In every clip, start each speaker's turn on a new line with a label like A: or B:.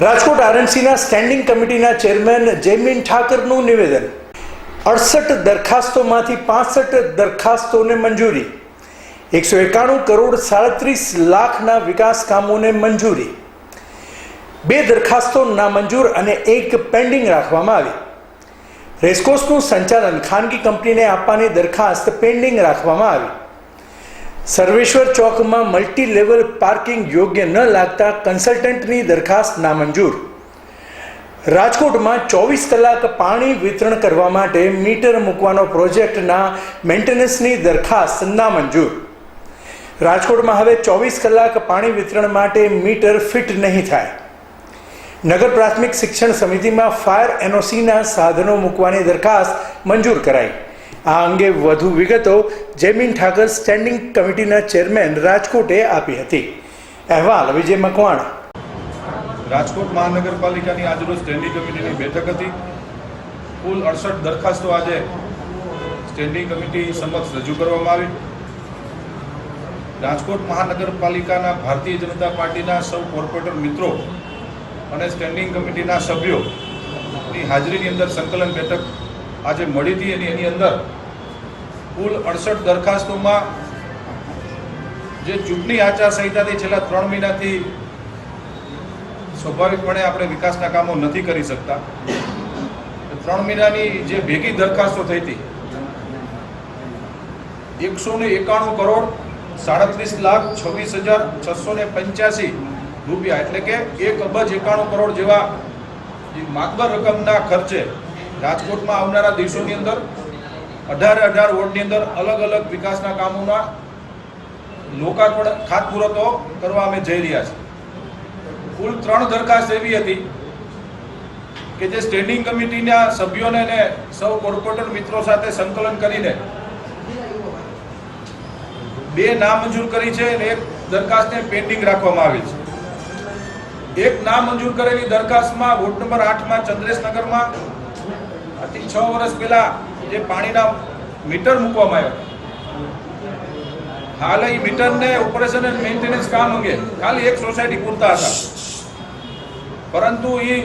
A: રાજકોટ આરએમસીના સ્ટેન્ડિંગ કમિટીના ચેરમેન જયમીન ઠાકરનું નિવેદન. અડસઠ દરખાસ્તોમાંથી પાસઠ દરખાસ્તોને મંજૂરી. એકસો એકાણું કરોડ સાડત્રીસ લાખના વિકાસ કામોને મંજૂરી. બે દરખાસ્તો નામંજૂર અને એક પેન્ડિંગ રાખવામાં આવી. રેસકોર્સનું સંચાલન ખાનગી કંપનીને આપવાની દરખાસ્ત પેન્ડિંગ રાખવામાં આવી. સર્વેશ્વર ચોકમાં મલ્ટી લેવલ પાર્કિંગ યોગ્ય ન લાગતા કન્સલ્ટન્ટની દરખાસ્ત નામંજૂર. રાજકોટમાં ચોવીસ કલાક પાણી વિતરણ કરવા માટે મીટર મૂકવાનો પ્રોજેક્ટના મેન્ટેનન્સની દરખાસ્ત નામંજૂર. રાજકોટમાં હવે ચોવીસ કલાક પાણી વિતરણ માટે મીટર ફિટ નહીં થાય. નગર પ્રાથમિક શિક્ષણ સમિતિમાં ફાયર એનઓસીના સાધનો મૂકવાની દરખાસ્ત મંજૂર કરાઈ. આ અંગે વધુ વિગતો જયમીન ઠાકર સ્ટેન્ડિંગ કમિટીના ચેરમેન રાજકોટે આપી હતી. અહેવાલ વિજય મકવાણ.
B: રાજકોટ મહાનગરપાલિકાની આજરોજ સ્ટેન્ડિંગ કમિટીની બેઠક હતી. કુલ અડસઠ દરખાસ્તો આજે સ્ટેન્ડિંગ કમિટી સમક્ષ રજૂ કરવામાં આવી. રાજકોટ મહાનગરપાલિકાના ભારતીય જનતા પાર્ટીના સૌ કોર્પોરેટર મિત્રો અને સ્ટેન્ડિંગ કમિટીના સભ્યોની હાજરીની અંદર સંકલન બેઠક આજે મળી હતી અને એની અંદર કુલ અડસઠ દરખાસ્તોમાં જે ચૂંટણી આચારસંહિતાથી છેલ્લા ત્રણ મહિનાથી સ્વાભાવિકપણે આપણે વિકાસના કામો નથી કરી શકતા. ત્રણ મહિનાની જે ભેગી દરખાસ્તો થઈ હતી, એકસો ને એકાણું કરોડ સાડત્રીસ લાખ છવ્વીસ હજાર છસો ને પંચ્યાસી રૂપિયા, એટલે કે એક અબજ એકાણું કરોડ જેવા માગબર રકમના ખર્ચે રાજકોટમાં આવનારા દિવસોની અંદર અઢારે અઢાર વોર્ડની અંદર અલગ અલગ વિકાસના કામોના લોકાર્પણ, ખાતમુહૂર્તો કરવા અમે જઈ રહ્યા છીએ. કુલ ત્રણ દરખાસ્ત એવી હતી કે જે સ્ટેન્ડિંગ કમિટીના સભ્યોને અને સૌ કોર્પોરેટર મિત્રો સાથે સંકલન કરીને બે નામંજૂર કરી છે અને એક દરખાસ્તને પેન્ડિંગ રાખવામાં આવી છે. એક નામંજૂર કરેલી દરખાસ્તમાં વોર્ડ નંબર આઠમાં ચંદ્રેશનગરમાં આજથી છ વર્ષ પહેલા જે પાણીના મીટર મૂકવામાં આવ્યા. હાલ એ મીટરને ઓપરેશન એન્ડ મેન્ટેનન્સ કામ અંગે ખાલી એક સોસાયટી પૂરતા હતા. પરંતુ એ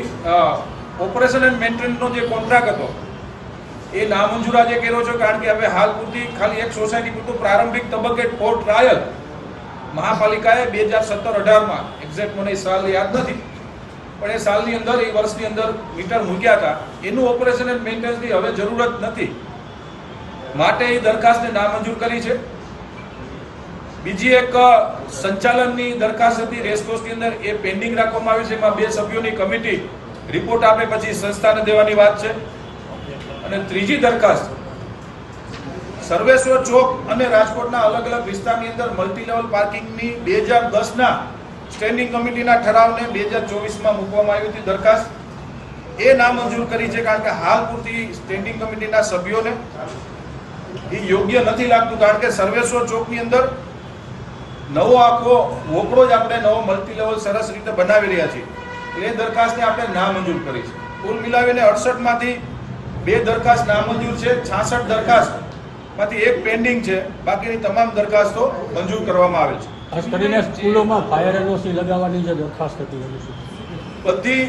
B: ઓપરેશન એન્ડ મેન્ટેનન્સનો જે કોન્ટ્રાક્ટ હતો, એ નામંજૂર આજે કર્યો છે, કારણ કે હવે હાલ પૂરતી ખાલી એક સોસાયટી પૂરતું પ્રારંભિક તબક્કે ફોર ટ્રાયલ મહાપાલિકાએ બે હજાર સત્તર અઢારમાં, એક્ઝેક્ટ મને સાલ યાદ નથી પણ એ સાલની અંદર, એ વર્ષની અંદર મીટર મૂક્યા હતા. એનું ઓપરેશન એન્ડ મેન્ટેનન્સની હવે જરૂરત નથી. માટે એ દરખાસ્તને નામંજૂર કરી છે. બીજી એક સંચાલનની દરખાસ્ત હતી રેસકોર્સની અંદર. એ પેન્ડિંગ રાખવામાં આવી છે. એમાં બે સભ્યોની કમિટી રિપોર્ટ આપે પછી સંસ્થાને દેવાની વાત છે. અને ત્રીજી દરખાસ્ત, સર્વેશ્વર ચોક અને રાજકોટના અલગ અલગ વિસ્તારની અંદર મલ્ટી લેવલ પાર્કિંગની બે હજાર દસના સ્ટેન્ડિંગ કમિટીના ઠરાવને બે હજાર ચોવીસમાં મૂકવામાં આવી હતી દરખાસ્ત. એ નામંજૂર કરી છે કારણ કે હાલ પૂરતી સ્ટેન્ડિંગ કમિટીના સભ્યોને એ યોગ્ય નથી લાગતું કારણ કે સર્વેશ્વર ચોકની અંદર નવો આખો વોકડો જ આપણે નવો મલ્ટી લેવલ સરસ રીતે બનાવી રહ્યા છીએ. એ દરખાસ્તને આપણે નામંજૂર કરી છે. કુલ મિલાવીને અડસઠમાંથી બે દરખાસ્ત નામંજૂર છે, છાસઠ દરખાસ્તમાંથી એક પેન્ડિંગ છે. બાકીની તમામ દરખાસ્તો મંજૂર કરવામાં આવે છે.
C: ખાસ કરીને સ્કૂલોમાં ફાયર એનઓસી લગાવવાની જે દરખાસ્ત હતી એની શું?
B: બધી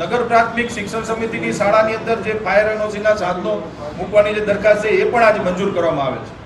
B: નગર પ્રાથમિક શિક્ષણ સમિતિની શાળાની અંદર જે ફાયર એનઓસીના સાધનો મૂકવાની જે દરખાસ્ત છે એ પણ આજે મંજૂર કરવામાં આવે છે